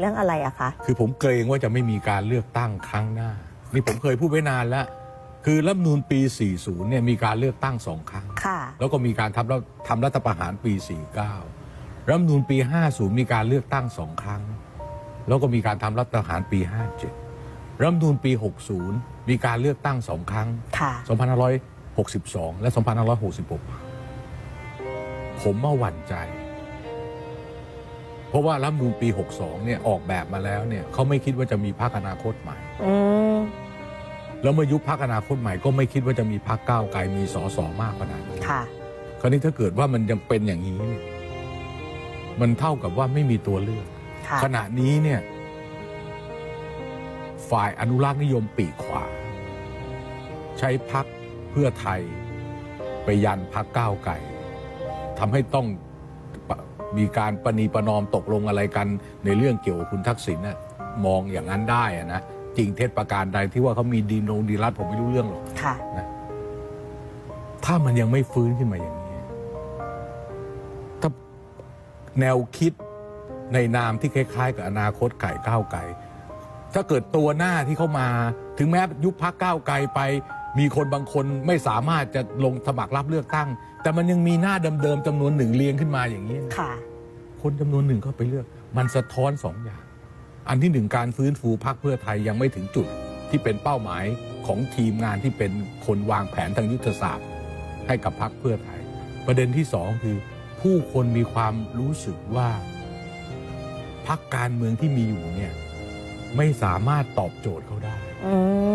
เรื่องอะไรอะคะ คือผมเกรงว่าจะไม่มีการเลือกตั้งครั้งหน้า นี่ผมเคยพูดไว้นานแล้ว คือรัฐธรรมนูญปี 40 เนี่ยมีการเลือกตั้งสองครั้ง ค่ะ แล้วก็มีการทำรัฐทำรัฐประหารปี 49 รัฐธรรมนูญปี 50 มีการเลือกตั้งสองครั้ง แล้วก็มีการทำรัฐประหารปี 57 รัฐธรรมนูญปี 60 มีการเลือกตั้งสองครั้ง ค่ะ 2562 และ 2566 ผมมาหวั่นใจ เพราะว่ารัฐธรรมนูญปี 62 เนี่ยออกแบบมาแล้วเนี่ยเขาไม่คิดว่าจะมีพรรคอนาคตใหม่ อืมแล้วเมื่อยุบพรรคอนาคตใหม่ก็ไม่คิดว่าจะมีพรรคก้าวไกลมีสอสอมากขนาดนี้ค่ะ คราวนี้ถ้าเกิดว่ามันยังเป็นอย่างนี้เนี่ยมันเท่ากับว่าไม่มีตัวเลือก ค่ะ ขณะนี้เนี่ย ฝ่ายอนุรักษ์นิยมปีกขวา ใช้พักเพื่อไทย ไปยันพักก้าวไก่ทำให้ต้องปะ มีการประนีประนอมตกลงอะไรกัน ในเรื่องเกี่ยวกับคุณทักษิณน่ะมองอย่างนั้นได้อะนะจริงเท็จประการใดที่ว่าเขามีดีนงดีรัตผมไม่รู้เรื่องหรอกค่ะถ้ามันยังไม่ฟื้นขึ้นมาอย่างนี้ ถ้าแนวคิดในนามที่คล้าย ๆ กับอนาคตไก่ก้าวไก่ ถ้าเกิดตัวหน้าที่เข้ามา ถึงแม้ยุบพักก้าวไกลไป มีคนบางคนไม่สามารถจะลงสมัครรับเลือกตั้ง แต่มันยังมีหน้าเดิมๆจำนวนหนึ่งเรียงขึ้นมาอย่างนี้นะค่ะ คนจำนวนหนึ่งก็ไปเลือก มันสะท้อนสองอย่าง อันที่หนึ่งการฟื้นฟูพักเพื่อไทยยังไม่ถึงจุดที่เป็นเป้าหมายของทีมงานที่เป็นคนวางแผนทางยุทธศาสตร์ ให้กับพักเพื่อไทย ประเด็นที่สองคือ ผู้คนมีความรู้สึกว่าพักการเมืองที่มีอยู่เนี่ยไม่สามารถตอบโจทย์เขาได้อืม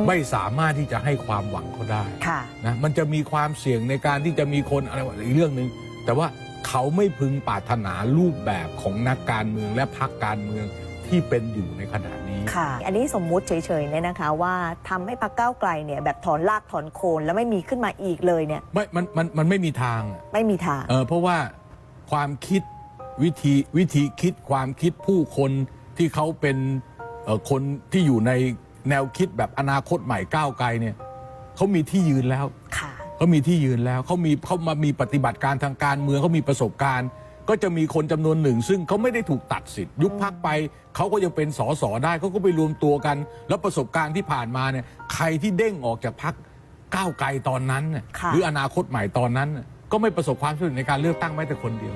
ไม่สามารถที่จะให้ความหวังเขาได้ค่ะ นะมันจะมีความเสี่ยงในการที่จะมีคนอะไรอีกเรื่องหนึ่งแต่ว่าเขาไม่พึงปรารถนารูปแบบของนักการเมืองและพรรคการเมืองที่เป็นอยู่ในขณะนี้ ค่ะ อันนี้สมมุติเฉยๆเนี่ยนะคะ ว่าทำให้พรรคก้าวไกลเนี่ยแบบถอนรากถอนโคนแล้วไม่มีขึ้นมาอีกเลยเนี่ย ไม่มันมันมันไม่มีทางอะ ไม่มีทาง เออเพราะว่าความคิดวิธีวิธีคิดความคิดผู้คนที่เขาเป็นเอ่อคนที่อยู่ใน แนวคิดแบบอนาคตใหม่ก้าวไกลเนี่ยเขามีที่ยืนแล้วค่ะเขามีที่ยืนแล้วเขามีเขามามีปฏิบัติการทางการเมืองเขามีประสบการณ์ ก็จะมีคนจำนวนหนึ่ง ซึ่งเขาไม่ได้ถูกตัดสิทธิ์ยุบพักไปเขาก็ยังเป็นสสได้เขาก็ไปรวมตัวกัน แล้วประสบการณ์ที่ผ่านมาเนี่ยใครที่เด้งออกจากพักก้าวไกลตอนนั้นน่ะค่ะหรืออนาคตใหม่ตอนนั้นน่ะก็ไม่ประสบความสำเร็จในการเลือกตั้งแม้แต่คนเดียว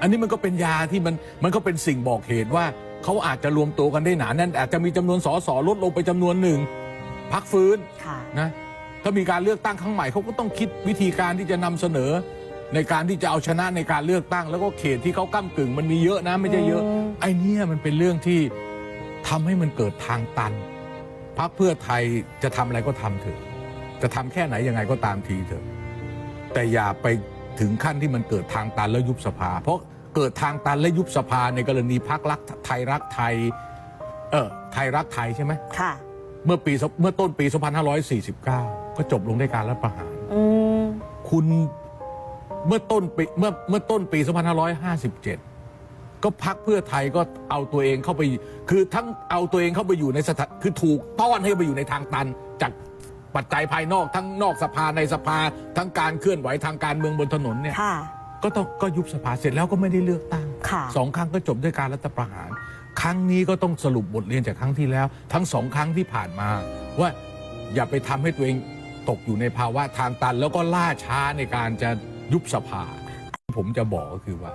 อันนี้มันก็เป็นยาที่มันมันก็เป็นสิ่งบอกเหตุว่า เขาอาจจะรวมตัวกันได้หนาแน่นอาจจะมีจำนวนสสลดลงไปจำนวนหนึ่งพักฟื้นค่ะนะถ้ามีการเลือกตั้งครั้งใหม่เขาก็ต้องคิดวิธีการที่จะนำเสนอ ในการที่จะเอาชนะในการเลือกตั้ง แล้วก็เขตที่เขาก้ากึ่ง มันมีเยอะนะไม่ใช่เยอะอืมไอ้เนี่ยมันเป็นเรื่องที่ทำให้มันเกิดทางตันพรรคเพื่อไทยจะทำอะไรก็ทำเถอะ จะทำแค่ไหนยังไงก็ตามทีเถอะ แต่อย่าไปถึงขั้นที่มันเกิดทางตันแล้วยุบสภา เพราะ เกิดทางตันและยุบสภาในกรณีพักรักไทยรักไทย เออไทยรักไทยใช่ไหมค่ะ เมื่อปีสเมื่อต้นปี 2549 ก็จบลงด้วยการรัฐประหารอืมคุณเมื่อต้นปีเมื่อเมื่อต้นปี 2557 ก็พักเพื่อไทยก็เอาตัวเองเข้าไป คือทั้งเอาตัวเองเข้าไปอยู่ในสถานคือถูกต้อนให้ไปอยู่ในทางตันจากปัจจัยภายนอกทั้งนอกสภาในสภาทั้งการเคลื่อนไหวทางการเมืองบนถนนเนี่ยค่ะ ก็ต้องก็ยุบสภาเสร็จแล้วก็ไม่ได้เลือกตั้งค่ะ สองครั้งก็จบด้วยการรัฐประหาร ครั้งนี้ก็ต้องสรุปบทเรียนจากครั้งที่แล้ว ทั้งสองครั้งที่ผ่านมา ว่าอย่าไปทำให้ตัวเองตกอยู่ในภาวะทางตัน แล้วก็ล่าช้าในการจะยุบสภา ผมจะบอกก็คือว่า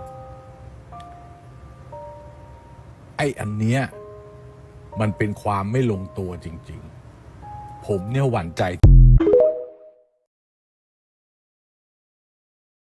ไอ้อันเนี้ยมันเป็นความไม่ลงตัวจริง ๆ ผมเนี่ยหวั่นใจ